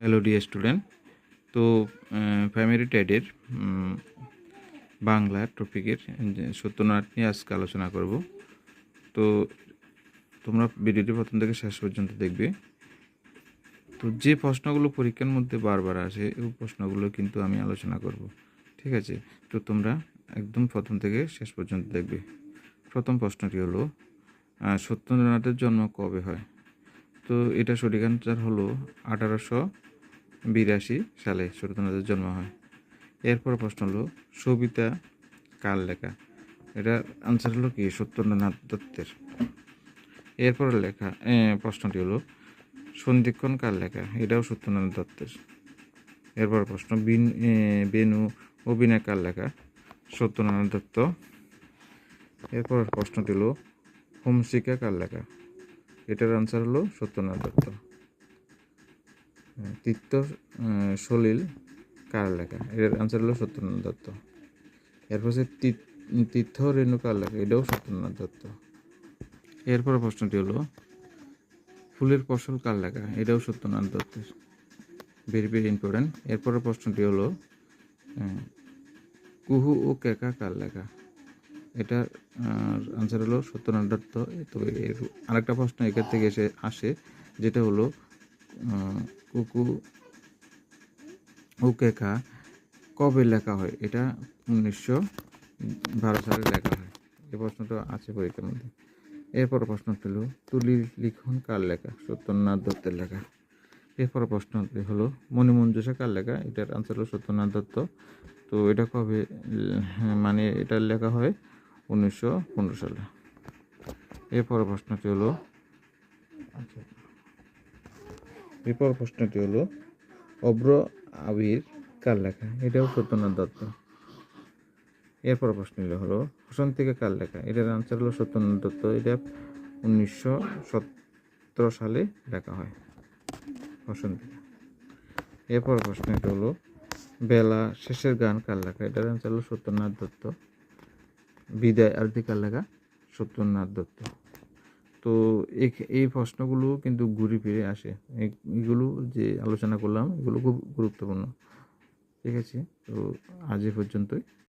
Hello dear student তো primary টেডের বাংলা টপিকের সত্যনাথ নিয়ে আজকে আলোচনা করব। তো, তোমরা ভিডিওটি প্রথম থেকে শেষ পর্যন্ত দেখবে। তো, যে প্রশ্নগুলো পরীক্ষার মধ্যে বারবার আসে, এই প্রশ্নগুলো কিন্তু আমি আলোচনা করব। ঠিক আছে? তো, তোমরা একদম প্রথম থেকে শেষ পর্যন্ত দেখবে। প্রথম প্রশ্নটি হলো সত্যেন্দ্রনাথের জন্ম কবে হয়? তো, এটা সঠিক আনসার হলো আঠারোশো বিরাশি সালে সত্যেন্দ্রনাথের জন্ম হয়। এরপর প্রশ্ন হলো, সবিতা কার লেখা? এটার আনসার হলো কি? সত্যেন্দ্রনাথ দত্তের। এরপর লেখা প্রশ্নটি হলো সন্ধিক্ষণ কার লেখা? এটাও সত্যেন্দ্রনাথ দত্তের। এরপর প্রশ্ন, বিন বেনু অভিনয় কার লেখা? সত্যনারায়ণ দত্ত। এরপর প্রশ্নটি হলো হোমশিকা কার লেখা? এটার আনসার হলো সত্যনারায়ণ দত্ত। আহ, সলিল কার লেখা এটার আনসার হলো সত্যনাথ দত্ত। এরপর হচ্ছে তীর- তীর্থ রেণু কার লেখা এটাও সত্যনাথ দত্ত। এরপর প্রশ্নটি হলো ফুলের ফসল কার লেখা এটাও সত্যনাথ দত্তের। ভেরি ভেরি ইম্পর্টেন্ট এরপরের প্রশ্নটি হলো কুহু ও কেকা কার লেখা এটার আনসার হলো সত্যনাথ দত্ত। তবে এর আরেকটা প্রশ্ন এখান থেকে এসে আসে যেটা হলো কুকু। ও কেকা কবে লেখা হয়? এটা উনিশশো বারো সালে লেখা হয়। এই প্রশ্নটা আছে পরীক্ষার মধ্যে। এরপর প্রশ্নটি হলো তুলির লিখন কার লেখা? সত্যনাথ দত্তের লেখা। এরপর প্রশ্নটি হলো, মণিমঞ্জুষা কার লেখা? এটার আনসার হলো সত্যনাথ দত্ত। তো এটা কবে মানে এটা লেখা হয় উনিশশো পনেরো সালে। এরপর প্রশ্নটি হলো আচ্ছা। এরপর প্রশ্নটি হলো অব্র আবির কার লেখা? এটাও সত্যনাথ দত্ত। এরপর প্রশ্নটি হলো বসন্তিকা কার লেখা? এটার আনসার হলো সত্যনাথ দত্ত। এটা উনিশশো সতেরো সালে লেখা হয় বসন্তিকা এরপর প্রশ্নটি হলো, বেলা শেষের গান কার লেখা? এটার আনসার হলো সত্যনাথ দত্ত। বিদায় আরতি কার লেখা? সত্যনাথ দত্ত। তো এই- প্রশ্নগুলো কিন্তু ঘুরে ফিরে আসে। এগুলো যে আলোচনা করলাম, এগুলো খুব গুরুত্বপূর্ণ। ঠিক আছে? তো আজ এ পর্যন্তই।